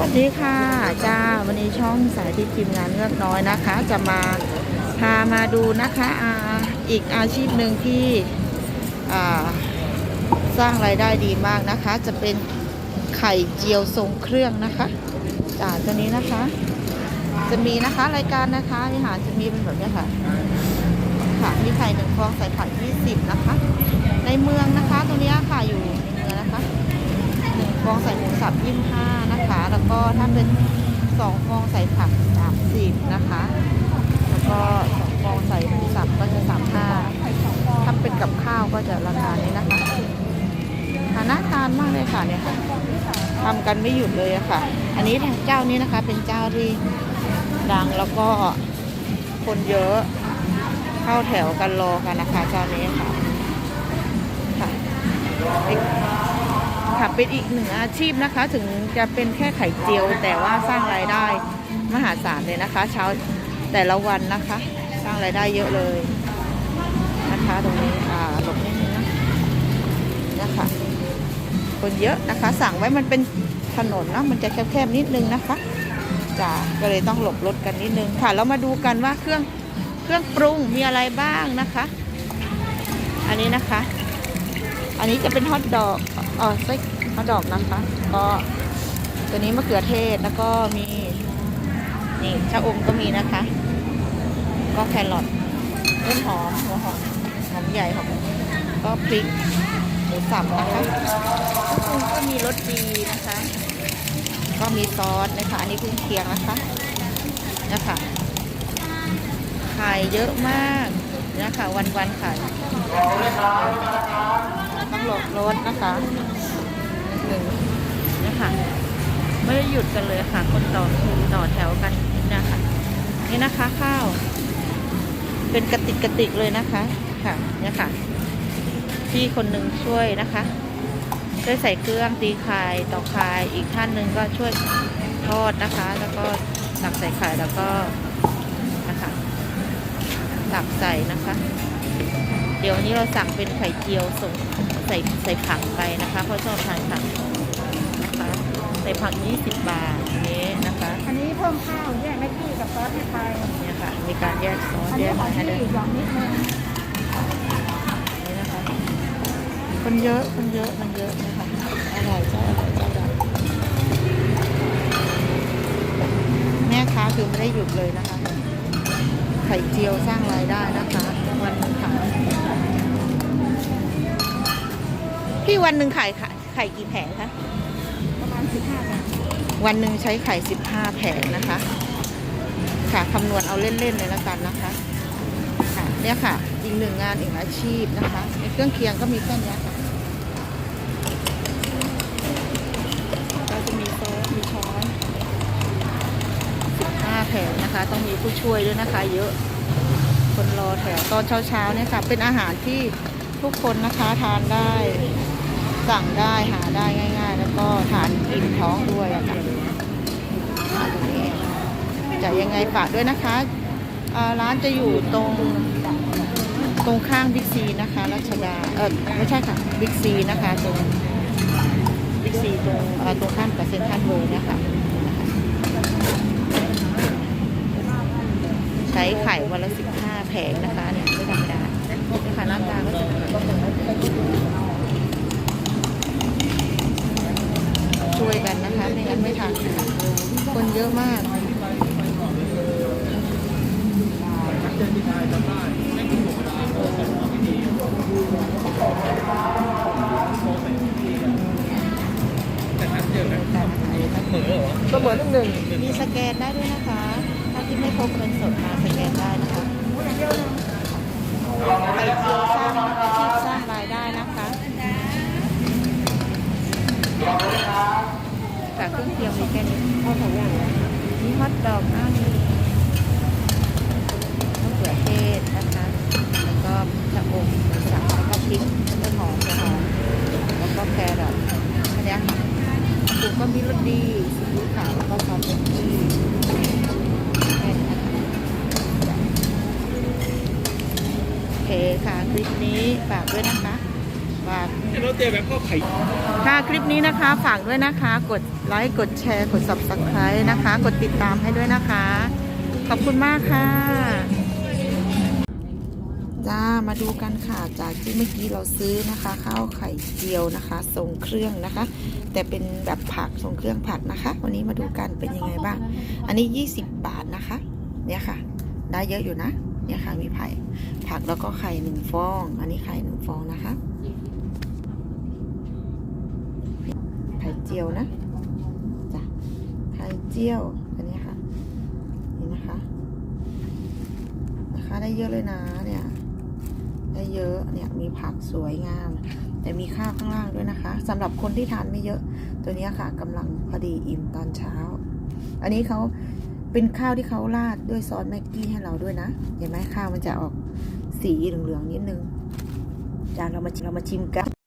วัสดีค่ะจ้าวันนี้ช่องสายที่ทีมงานเงือกน้อยนะคะ จะมาพามาดูนะคะอาอีกอาชีพหนึ่งที่สร้างรายได้ดีมากนะคะ จะเป็นไข่เจียวทรงเครื่องนะคะจ้าตัวนี้นะคะ จะมีนะคะรายการนะคะอาหารจะมีเป็นแบบนี้ค่ะค่ะมีไข่หนึ่งฟองใส่ผักยี่สิบนะคะ ในเมืองนะคะตัวนี้ค่ะอยู่ในเมืองนะคะ ฟองใส่หมูสับยี่ห้านะคะ แล้วก็ถ้าเป็นสองฟองใส่ผักสามสิบนะคะ แล้วก็สองฟองใส่หมูสับก็จะสามห้าถ้าเป็นกับข้าวก็จะราคานี้นะคะทาน่าทานมากเลยค่ะเนี่ยค่ะทำกันไม่หยุดเลยอะค่ะ อันนี้ทางเจ้านี้นะคะ เป็นเจ้าที่ดังแล้วก็คนเยอะเข้าแถวกันรอกันนะคะเจ้านี้ค่ะ ค่ะเป็นอีกหนึ่งอาชีพนะคะ ถึงจะเป็นแค่ไข่เจียว แต่ว่าสร้างรายได้มหาศาลเลยนะคะ เช้าแต่ละวันนะคะ สร้างรายได้เยอะเลยนะคะ ตรงนี้อ่าหลบนิดนึงนะนะคะคนเยอะนะคะ สั่งไว้มันเป็นถนนนะมันจะแคบๆนิดนึงนะคะจ้าก็เลยต้องหลบรถกันนิดนึงค่ะเรามาดูกันว่าเครื่องเครื่องปรุงมีอะไรบ้างนะคะ อันนี้นะคะ อันนี้จะเป็นฮอทดอกอ๋อไส้ฮอทดอกนะคะ ก็ตัวนี้มะเขือเทศแล้วก็มีนี่ชะอมก็มีนะคะ ก็แครอทต้นหอมหัวหอมหอมใหญ่หอมก็พริกหมูสับนะคะเครื่องปรุงก็มีรสดีนะคะ ก็มีซอสนะคะอันนี้เครื่องเคียงนะคะนะคะไข่เยอะมากนะคะวันๆขาย ต้องหลบรถนะคะหนึ่งนะคะไม่ได้หยุดกันเลยค่ะ คนต่อคิวต่อแถวกันนะคะนี่นะคะข้าว เป็นกระติกกระติกเลยนะคะค่ะเนี่ยค่ะพี่คนหนึ่งช่วยนะคะช่วยใส่เครื่องตีไข่ต่อไข่อีกท่านหนึ่งก็ช่วยทอดนะคะ แล้วก็ตักใส่ไข่แล้วก็นะคะตักใส่นะคะ เดี๋ยววันนี้เราสั่งเป็นไข่เจียวส่งใส่ใส่ผักไปนะคะเพราะชอบทานผักนะคะใส่ผัก 20 บาทอันนี้นะคะ อันนี้เพิ่มข้าวแยกแม็กกี้กับซอสให้ไปเนี่ยค่ะมีการแยกซอสอันแยนี้กของให้พี่ด้วยหยองนิดนึงนี่นะคะคนเยอะคนเยอะมันเยอะนะคะอร่อยเจ้าอร่อยเจ้าดังแม่ค้าคือไม่ได้หยุดเลยนะคะไข่เจียวสร้างรายได้นะคะ วันหนึงขายพี่วันหนึ่งขายขายไข่กี่แผงคะประมาณสิบห้าบาทวันหนึ่งใช้ไข่15แผงนะคะ ค่ะคำนวณเอาเล่นๆเลยแล้วกันนะคะค่ะเนี่ยค่ะอีกหนึ่งงานอีกอาชีพนะคะในเครื่องเคียงก็มีแค่เนี้ยค่ะก็จะมีโต๊ะมีช้อน15แผง นะคะ ต้องมีผู้ช่วยด้วยนะคะ เยอะ คนรอแถวตอนเช้าๆเนี่ยค่ะ เป็นอาหารที่ทุกคนนะคะทานได้ สั่งได้หาได้ง่าย ๆ แล้วก็ทานอิ่มท้องด้วยอะค่ะอ่าตรงนี้จะยังไงฝากด้วยนะคะร้านจะอยู่ตรงตรงข้างบิ๊กซีนะคะรัชดาเออไม่ใช่ค่ะบิ๊กซีนะคะ ตรงบิ๊กซีตรงตรงข้ามกับเซ็นทรัลเวิลด์นะคะ ใช้ไข่วันละสิบห้าแผงนะคะเนี่ยไม่ธรรมดาเนี่ยค่ะหน้าตาก็จะช่วยกันนะคะ ไม่งั้นไม่ทันคนเยอะมากก็เบอร์หนึ่งมีสแกนได้ด้วยนะคะถ้า ที่ไม่พกเงินสดมาสแกนได้นะคะไข่เจียวสร้างอาชีพสร้างรายได้นะคะจากเครื่องเคียงมีแค่นี้อาสองอย่างมีฮอทดอกน้ามีมะเขือเทศนะคะ แล้วก็ชะอมหมูสับแล้วก็พริก คค่ะคลิปนี้ฝากด้วยนะคะฝฝากเราเจอแบบก็ไข่ค่ะคลิปนี้นะคะฝากด้วยนะคะ กดไลค์กดแชร์กด subscribe นะคะ กดติดตามให้ด้วยนะคะ ขอบคุณมากค่ะ จ้ามาดูกันค่ะจากที่เมื่อกี้เราซื้อนะคะข้าวไข่เจียวนะคะทรงเครื่องนะคะ แต่เป็นแบบผักทรงเครื่องผักนะคะ วันนี้มาดูกันเป็นยังไงบ้าง อันนี้ 20 บาทนะคะ เนี่ยค่ะ ได้เยอะอยู่นะ เนี่ยค่ะมีไผ่ผักแล้วก็ไข่หนึ่งฟอง อันนี้ไข่หนึ่งฟองนะคะไข่เจียวนะจ้ะไข่เจียวอันนี้ค่ะนี่นะคะนะคะได้เยอะเลยนะเนี่ยได้เยอะเนี่ยมีผักสวยงาม แต่มีข้าวข้างล่างด้วยนะคะสำหรับคนที่ทานไม่เยอะตัวนี้ค่ะกำลังพอดีอิ่มตอนเช้า อันนี้เขา เป็นข้าวที่เขาราดด้วยซอสแม็กกี้ให้เราด้วยนะ เห็นไหมข้าวมันจะออกสีเหลืองๆนิดนึงจานเรามาเรามาชิมกัน